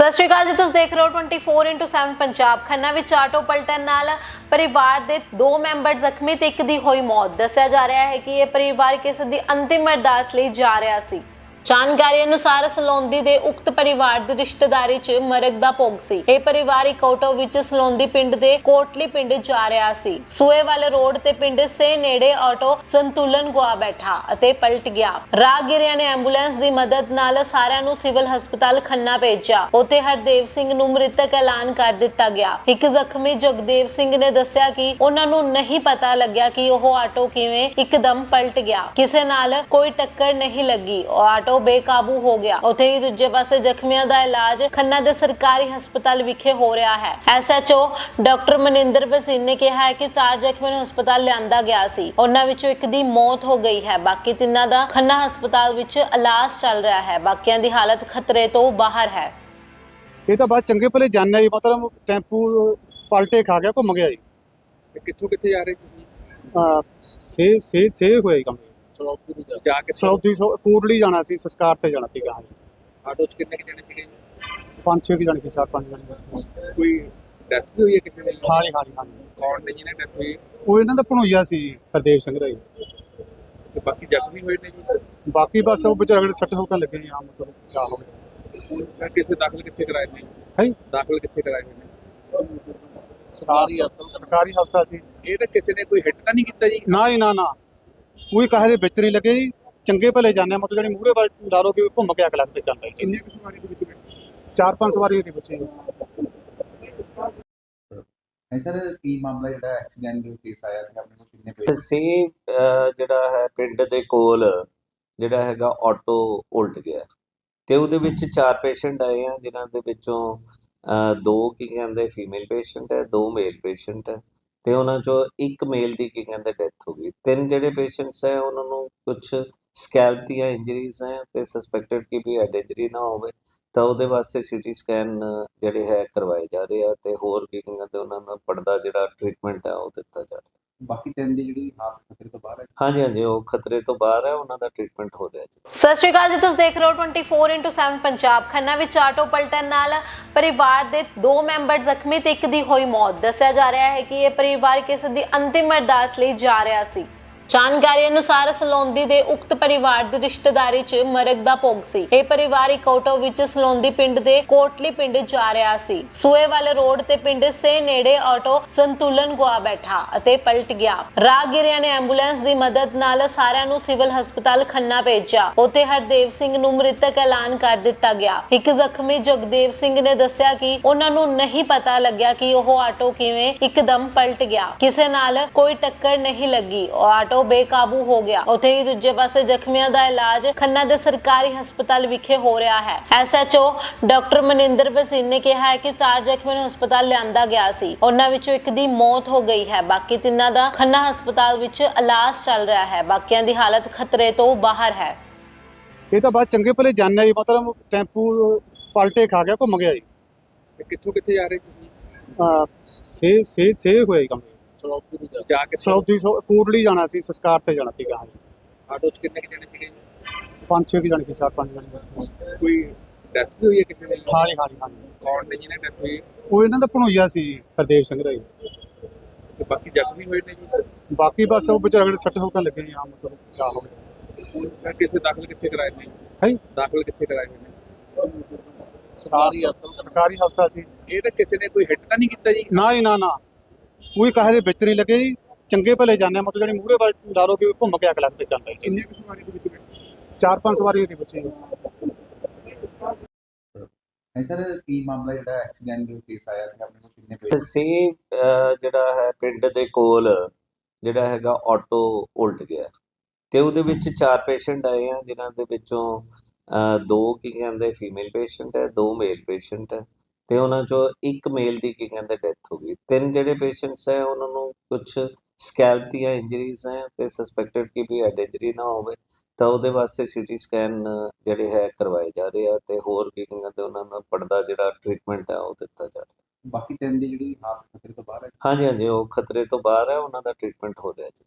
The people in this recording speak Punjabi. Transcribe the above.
ਸਤਿ ਸ਼੍ਰੀ ਅਕਾਲ ਜੀ, ਤੁਸੀਂ ਦੇਖ ਰਹੇ ਹੋ 24x7 ਪੰਜਾਬ। ਖੰਨਾ ਵਿੱਚ ਆਟੋ ਪਲਟਣ ਨਾਲ ਪਰਿਵਾਰ ਦੇ ਦੋ ਮੈਂਬਰ ਜ਼ਖਮੀ ਤੇ ਇੱਕ ਦੀ ਹੋਈ ਮੌਤ। ਦੱਸਿਆ ਜਾ ਰਿਹਾ ਹੈ ਕਿ ਇਹ ਪਰਿਵਾਰ ਕਿਸੇ ਦੀ ਅੰਤਿਮ ਅਰਦਾਸ ਲਈ ਜਾ ਰਿਹਾ ਸੀ। ਜਾਣਕਾਰੀ ਅਨੁਸਾਰ ਸਲੋਂਦੀ ਦੇ ਉਕਤ ਪਰਿਵਾਰ ਦੀ ਰਿਸ਼ਤੇਦਾਰੀ 'ਚ ਮਰਗ ਦਾ ਭੋਗ ਸੀ। ਇਹ ਪਰਿਵਾਰ ਇੱਕ ਆਟੋ ਵਿੱਚ ਸਲੌਂਦੀ ਪਿੰਡ ਦੇ ਕੋਟਲੀ ਪਿੰਡ ਜਾ ਰਿਹਾ ਸੀ। ਸੂਏ ਵਾਲੇ ਰੋਡ ਤੇ ਪਿੰਡ ਸੇ ਨੇੜੇ ਆਟੋ ਸੰਤੁਲਨ ਗੁਆ ਬੈਠਾ ਅਤੇ ਪਲਟ ਗਿਆ। ਰਾਹਗੀਰਾਂ ਨੇ ਐਂਬੂਲੈਂਸ ਦੀ ਮਦਦ ਨਾਲ ਸਾਰਿਆਂ ਨੂੰ ਸਿਵਲ ਹਸਪਤਾਲ ਖੰਨਾ ਭੇਜਿਆ। ਉੱਥੇ ਹਰਦੇਵ ਸਿੰਘ ਨੂੰ ਮ੍ਰਿਤਕ ਐਲਾਨ ਕਰ ਦਿੱਤਾ ਗਿਆ। ਇੱਕ ਜ਼ਖਮੀ ਜਗਦੇਵ ਸਿੰਘ ਨੇ ਦੱਸਿਆ ਕਿ ਉਹਨਾਂ ਨੂੰ ਨਹੀਂ ਪਤਾ ਲੱਗਿਆ ਕਿ ਉਹ ਆਟੋ ਕਿਵੇਂ ਇੱਕਦਮ ਪਲਟ ਗਿਆ। ਕਿਸੇ ਨਾਲ ਕੋਈ ਟੱਕਰ ਨਹੀਂ ਲੱਗੀ। ਉਹ ਆਟੋ ਬੇਕਾਬੂ ਹੋ ਗਿਆ। ਉੱਥੇ ਹੀ ਦੂਜੇ ਪਾਸੇ ਜ਼ਖਮੀਆਂ ਦਾ ਇਲਾਜ ਖੰਨਾ ਦੇ ਸਰਕਾਰੀ ਹਸਪਤਾਲ ਵਿਖੇ ਹੋ ਰਿਹਾ ਹੈ। ਐਸਐਚਓ ਡਾਕਟਰ ਮਨਿੰਦਰ ਬਸੀਨ ਨੇ ਕਿਹਾ ਹੈ ਕਿ ਚਾਰ ਜ਼ਖਮੀਆਂ ਨੂੰ ਹਸਪਤਾਲ ਲਿਆਂਦਾ ਗਿਆ ਸੀ। ਉਹਨਾਂ ਵਿੱਚੋਂ ਇੱਕ ਦੀ ਮੌਤ ਹੋ ਗਈ ਹੈ। ਬਾਕੀ ਤਿੰਨਾਂ ਦਾ ਖੰਨਾ ਹਸਪਤਾਲ ਵਿੱਚ ਇਲਾਜ ਚੱਲ ਰਿਹਾ ਹੈ। ਬਾਕੀਆਂ ਦੀ ਹਾਲਤ ਖਤਰੇ ਤੋਂ ਬਾਹਰ ਹੈ। ਇਹ ਤਾਂ ਬਾਅਦ ਚੰਗੇ ਭਲੇ ਜਾਣਿਆ ਜੀ। ਮਤਲਬ ਟੈਂਪੂ ਪਲਟੇ ਖਾ ਗਿਆ ਘੁੰਮ ਗਿਆ ਜੀ। ਕਿੱਥੋਂ ਕਿੱਥੇ ਜਾ ਰਹੇ ਸੇ ਸੇ ਸੇ ਹੋਇਆ ਜੀ ਕੰਮ। ਸਲੌਪੀ ਜਾ ਕੇ ਸੌਦੀ ਸੌ ਕੋਟਲੀ ਜਾਣਾ ਸੀ ਸੰਸਕਾਰ ਤੇ ਜਾਣਾ ਸੀ ਗਾਂ ਆਟੋ 'ਚ ਕਿੰਨੇ ਜਣੇ ਸੀਗੇ? ਪੰਜ ਛੇ ਕੀ ਜਾਣੀ ਸੀ ਚਾਰ ਪੰਜ ਜਾਣੀ। ਕੋਈ ਡੈਥ ਵੀ ਹੋਈ ਹੈ ਕਿਸੇ ਦੀ ਹਾਂ ਜੀ ਹਾਂ ਜੀ ਹਾਂ ਜੀ ਕੌਣ ਨੇ ਜਿਹਨੇ ਡੈਥ ਹੋਈ? ਉਹ ਇਹਨਾਂ ਦਾ ਭਣੋਈਆ ਸੀ ਹਰਦੇਵ ਸਿੰਘ ਦਾ ਜੀ। ਤੇ ਬਾਕੀ ਜ਼ਖਮੀ ਹੋਏ ਨੇ ਜੀ ਬਾਕੀ ਬਸ ਉਹ ਵਿਚਾਰੇ ਸੱਟ ਹੋਕਣ ਲੱਗੇ ਜੀ ਆ ਮਤਲਬ ਕਿਆ ਹੋ ਗਿਆ। ਕਿਸੇ ਦਾਖਲ ਕਿੱਥੇ ਕਰਾਏ ਨੇ? ਹੈ ਜੀ? ਦਾਖਲ ਕਿੱਥੇ ਕਰਾਏ ਨੇ? ਸਰਕਾਰੀ ਸਰਕਾਰੀ ਹਸਪਤਾਲ ਸੀ ਇਹ ਤਾਂ ਕਿਸੇ ਨੇ ਕੋਈ ਹਿੱਟ ਤਾਂ ਨਹੀਂ ਕੀਤਾ ਜੀ? ਨਾ ਜੀ ਨਾ ਨਾ। ਕੋਈ ਕਹੇ ਦੇ ਵਿੱਚ ਨਹੀਂ ਲੱਗੇ ਜੀ। ਚੰਗੇ ਭਲੇ ਜਾਣਿਆ ਮਤਲਬ ਜਿਹੜੀ ਮੂਹਰੇ ਵੱਲ ਡਾਰੋ ਕਿ ਘੁੰਮ ਕੇ ਅਗਲਾ ਤੇ ਚੱਲਦਾ ਜੀ ਕਿੰਨੇ ਕੁ ਸਵਾਰੀ ਦੇ ਵਿੱਚ ਚਾਰ ਪੰਜ ਸਵਾਰੀ ਦੇ ਬੱਚੇ ਜੀ। ਨਹੀਂ ਸਰ ਕੀ ਮਾਮਲਾ ਜਿਹੜਾ ਐਕਸੀਡੈਂਟ ਦਾ ਕੇਸ ਆਇਆ ਸੀ? ਆਪਣੇ ਕੋਲ ਕਿੰਨੇ ਪੇਸ਼ ਸੀ ਜਿਹੜਾ ਹੈ ਪਿੰਡ ਦੇ ਕੋਲ ਜਿਹੜਾ ਹੈਗਾ ਆਟੋ ਉਲਟ ਗਿਆ। ਤੇ ਉਹਦੇ ਵਿੱਚ ਚਾਰ ਪੇਸ਼ੈਂਟ ਆਏ ਆ ਜਿਨ੍ਹਾਂ ਦੇ ਵਿੱਚੋਂ ਦੋ ਕੀ ਕਹਿੰਦੇ ਫੀਮੇਲ ਪੇਸ਼ੈਂਟ ਹੈ ਦੋ ਮੇਲ ਪੇਸ਼ੈਂਟ ਹੈ। ਤੇ ਉਹਨਾਂ ਚੋਂ ਇੱਕ ਮੇਲ ਦੀ ਕੀ ਕਹਿੰਦੇ ਡੈਥ ਹੋ ਗਈ। ਤਿੰਨ ਜਿਹੜੇ ਪੇਸ਼ੈਂਟਸ ਹੈ, ਉਹਨਾਂ ਨੂੰ ਕੁਝ ਸਕੈਲਪ ਦੀਆਂ ਇੰਜਰੀਜ਼ ਹੈ ਤੇ ਸਸਪੈਕਟਡ ਕਿ ਵੀ ਹੈਡ ਇੰਜਰੀ ਨਾ ਹੋਵੇ, ਤਾਂ ਉਹਦੇ ਵਾਸਤੇ ਸੀਟੀ ਸਕੈਨ ਜਿਹੜੇ ਹੈ ਕਰਵਾਏ ਜਾ ਰਹੇ ਆ ਤੇ ਹੋਰ ਕੀ ਕਹਿੰਦੇ ਉਹਨਾਂ ਦਾ ਪੜਦਾ ਜਿਹੜਾ ਟ੍ਰੀਟਮੈਂਟ ਹੈ ਉਹ ਦਿੱਤਾ ਜਾ ਰਿਹਾ। ਬਾਕੀ ਤਿੰਨ ਦੀ ਜਿਹੜੀ ਹਾਲਤ ਖਤਰੇ ਤੋਂ ਬਾਹਰ ਹੈ। ਹਾਂਜੀ ਹਾਂਜੀ ਉਹ ਖਤਰੇ ਤੋਂ ਬਾਹਰ ਹੈ ਉਹਨਾਂ ਦਾ ਟ੍ਰੀਟਮੈਂਟ ਹੋ ਰਿਹਾ ਜੀ। ਸਤਿ ਸ਼੍ਰੀ ਅਕਾਲ ਜੀ ਤੁਸੀਂ ਦੇਖ ਰਹੇ ਹੋ 24x7 ਪੰਜਾਬ। ਖੰਨਾ ਵਿੱਚ ਆਟੋ ਪਲਟਣ ਨਾਲ ਪਰਿਵਾਰ ਦੇ ਦੋ ਮੈਂਬਰ ਜ਼ਖਮੀ ਤੇ ਇੱਕ ਦੀ ਹੋਈ ਮੌਤ। ਦੱਸਿਆ ਜਾ ਰਿਹਾ ਹੈ ਕਿ ਇਹ ਪਰਿਵਾਰ ਕਿਸੇ ਦੀ ਅੰਤਿਮ ਅਰਦਾਸ ਲਈ ਜਾ ਰਿਹਾ ਸੀ। ਜਾਣਕਾਰੀ ਅਨੁਸਾਰ ਸਲੋਂਦੀ ਦੇ ਉਕਤ ਪਰਿਵਾਰ ਦੀ ਰਿਸ਼ਤੇਦਾਰੀ 'ਚ ਮਰਗ ਦਾ ਭੋਗ ਸੀ। ਇਹ ਪਰਿਵਾਰ ਇੱਕ ਆਟੋ ਵਿੱਚ ਸਲੌਂਦੀ ਪਿੰਡ ਦੇ ਕੋਟਲੀ ਪਿੰਡ ਜਾ ਰਿਹਾ ਸੀ। ਸੂਏ ਵਾਲੇ ਰੋਡ ਤੇ ਪਿੰਡ ਸੇ ਨੇੜੇ ਆਟੋ ਸੰਤੁਲਨ ਗੁਆ ਬੈਠਾ ਅਤੇ ਪਲਟ ਗਿਆ। ਰਾਹਗੀਰਾਂ ਨੇ ਐਂਬੂਲੈਂਸ ਦੀ ਮਦਦ ਨਾਲ ਸਾਰਿਆਂ ਨੂੰ ਸਿਵਲ ਹਸਪਤਾਲ ਖੰਨਾ ਭੇਜਿਆ। ਉੱਥੇ ਹਰਦੇਵ ਸਿੰਘ ਨੂੰ ਮ੍ਰਿਤਕ ਐਲਾਨ ਕਰ ਦਿੱਤਾ ਗਿਆ। ਇੱਕ ਜ਼ਖਮੀ ਜਗਦੇਵ ਸਿੰਘ ਨੇ ਦੱਸਿਆ ਕਿ ਉਹਨਾਂ ਨੂੰ ਨਹੀਂ ਪਤਾ ਲੱਗਿਆ ਕਿ ਉਹ ਆਟੋ ਕਿਵੇਂ ਇੱਕਦਮ ਪਲਟ ਗਿਆ। ਕਿਸੇ ਨਾਲ ਕੋਈ ਟੱਕਰ ਨਹੀਂ ਲੱਗੀ। ਉਹ ਆਟੋ ਬੇਕਾਬੂ ਹੋ ਗਿਆ। ਉੱਥੇ ਹੀ ਦੂਜੇ ਪਾਸੇ ਜ਼ਖਮੀਆਂ ਦਾ ਇਲਾਜ ਖੰਨਾ ਦੇ ਸਰਕਾਰੀ ਹਸਪਤਾਲ ਵਿਖੇ ਹੋ ਰਿਹਾ ਹੈ। ਐਸਐਚਓ ਡਾਕਟਰ ਮਨਿੰਦਰ ਬਸੀਨ ਨੇ ਕਿਹਾ ਹੈ ਕਿ ਚਾਰ ਜ਼ਖਮੀਆਂ ਨੂੰ ਹਸਪਤਾਲ ਲਿਆਂਦਾ ਗਿਆ ਸੀ। ਉਹਨਾਂ ਵਿੱਚੋਂ ਇੱਕ ਦੀ ਮੌਤ ਹੋ ਗਈ ਹੈ। ਬਾਕੀ ਤਿੰਨਾਂ ਦਾ ਖੰਨਾ ਹਸਪਤਾਲ ਵਿੱਚ ਇਲਾਜ ਚੱਲ ਰਿਹਾ ਹੈ। ਬਾਕੀਆਂ ਦੀ ਹਾਲਤ ਖਤਰੇ ਤੋਂ ਬਾਹਰ ਹੈ। ਇਹ ਤਾਂ ਬਾਅਦ ਚੰਗੇ ਭਲੇ ਜਾਣਿਆ ਜੀ। ਮਤਲਬ ਟੈਂਪੂ ਪਲਟੇ ਖਾ ਗਿਆ ਘੁੰਮ ਗਿਆ ਜੀ। ਕਿੱਥੋਂ ਕਿੱਥੇ ਜਾ ਰਹੇ ਅਹ ਸੇ ਸੇ ਸੇ ਹੋਇਆ ਜੀ ਕੰਮ। ਸਲੌਪੀ ਤੋਂ ਜਾ ਕੇ ਸੌਦੀ ਸੌ ਕੋਟਲੀ ਜਾਣਾ ਸੀ ਸੰਸਕਾਰ ਤੇ ਜਾਣਾ ਸੀ ਗਾਂ ਆਟੋ 'ਚ ਕਿੰਨੇ ਕਿ ਜਣੇ ਸੀਗੇ ਪੰਜ ਛੇ ਕੀ ਜਾਣੀ ਸੀ ਚਾਰ ਪੰਜ ਜਾਣੀ। ਸੀ। ਕੋਈ ਡੈਥ ਵੀ ਹੋਈ ਹੈ ਕਿਸੇ ਦੀ ਹਾਂ ਜੀ ਹਾਂ ਜੀ ਹਾਂ ਜੀ ਕੌਣ ਨੇ ਜਿਹਨੇ ਡੈਥ ਹੋਈ? ਉਹ ਇਹਨਾਂ ਦਾ ਭਣੋਈਆ ਸੀ ਹਰਦੇਵ ਸਿੰਘ ਦਾ ਜੀ। ਤੇ ਬਾਕੀ ਜ਼ਖਮੀ ਹੋਏ ਨੇ ਜੀ? ਬਾਕੀ ਬਸ ਉਹ ਵਿਚਾਰੇ ਸੱਟ ਹੋਕਣ ਲੱਗੇ ਜੀ ਆ ਮਤਲਬ ਕਿਆ ਹੋ ਗਿਆ ਮੈਂ ਕਿਸੇ ਦਾਖਲ ਕਿੱਥੇ ਕਰਾਏ ਨੇ? ਹੈ? ਦਾਖਲ ਕਿੱਥੇ ਕਰਾਏ ਹੋਏ ਨੇ? ਸਰਕਾਰੀ ਸਰਕਾਰੀ ਹਸਪਤਾਲ ਸੀ ਇਹ ਤਾਂ ਕਿਸੇ ਨੇ ਕੋਈ ਹਿੱਟ ਤਾਂ ਨਹੀਂ ਕੀਤਾ ਜੀ? ਨਾ ਜੀ ਨਾ ਨਾ। ਕੋਈ ਕਹੇ ਦੇ ਵਿੱਚ ਨਹੀਂ ਲੱਗੇ ਜੀ। ਚੰਗੇ ਭਲੇ ਜਾਣਿਆ ਮਤਲਬ ਜਿਹੜੀ ਮੂਹਰੇ ਵੱਲ ਡਾਰੋ ਕਿ ਘੁੰਮ ਕੇ ਅਗਲਾ ਤੇ ਚੱਲਦਾ ਜੀ। ਕਿੰਨੇ ਕੁ ਸਵਾਰੀ ਦੇ ਵਿੱਚ ਚਾਰ ਪੰਜ ਸਵਾਰੀ ਦੇ ਬੱਚੇ ਜੀ। ਨਹੀਂ ਸਰ ਕੀ ਮਾਮਲਾ ਜਿਹੜਾ ਐਕਸੀਡੈਂਟ ਦਾ ਕੇਸ ਆਇਆ ਸੀ? ਆਪਣੇ ਕੋਲ ਕਿੰਨੇ ਪੇਸ਼ ਸੀ ਅਹ, ਜਿਹੜਾ ਹੈ ਪਿੰਡ ਦੇ ਕੋਲ ਜਿਹੜਾ ਹੈਗਾ ਆਟੋ ਉਲਟ ਗਿਆ। ਤੇ ਉਹਦੇ ਵਿੱਚ ਚਾਰ ਪੇਸ਼ੈਂਟ ਆਏ ਆ ਜਿਨ੍ਹਾਂ ਦੇ ਵਿੱਚੋਂ ਦੋ ਕੀ ਕਹਿੰਦੇ ਫੀਮੇਲ ਪੇਸ਼ੈਂਟ ਹੈ ਦੋ ਮੇਲ ਪੇਸ਼ੈਂਟ ਹੈ। ਤੇ ਉਹਨਾਂ ਚੋਂ ਇੱਕ ਮੇਲ ਦੀ ਕੀ ਕਹਿੰਦੇ ਡੈਥ ਹੋ ਗਈ। ਤਿੰਨ ਜਿਹੜੇ ਪੇਸ਼ੈਂਟਸ ਹੈ ਉਹਨਾਂ ਨੂੰ ਕੁਝ ਸਕੈਲਪ ਦੀਆਂ ਇੰਜਰੀਜ਼ ਹੈ ਤੇ ਸਸਪੈਕਟਡ ਕਿ ਵੀ ਹੈਡ ਇੰਜਰੀ ਨਾ ਹੋਵੇ ਤਾਂ ਉਹਦੇ ਵਾਸਤੇ ਸੀਟੀ ਸਕੈਨ ਜਿਹੜੇ ਹੈ ਕਰਵਾਏ ਜਾ ਰਹੇ ਆ ਤੇ ਹੋਰ ਕੀ ਕਹਿੰਦੇ ਉਹਨਾਂ ਦਾ ਪੜਦਾ ਜਿਹੜਾ ਟ੍ਰੀਟਮੈਂਟ ਹੈ ਉਹ ਦਿੱਤਾ ਜਾ ਰਿਹਾ। ਬਾਕੀ ਤਿੰਨ ਦੀ ਜਿਹੜੀ ਹਾਲਤ ਖਤਰੇ ਤੋਂ ਬਾਹਰ ਹੈ। ਹਾਂਜੀ ਹਾਂਜੀ ਉਹ ਖਤਰੇ ਤੋਂ ਬਾਹਰ ਹੈ ਉਹਨਾਂ ਦਾ ਟ੍ਰੀਟਮੈਂਟ ਹੋ ਰਿਹਾ ਜੀ।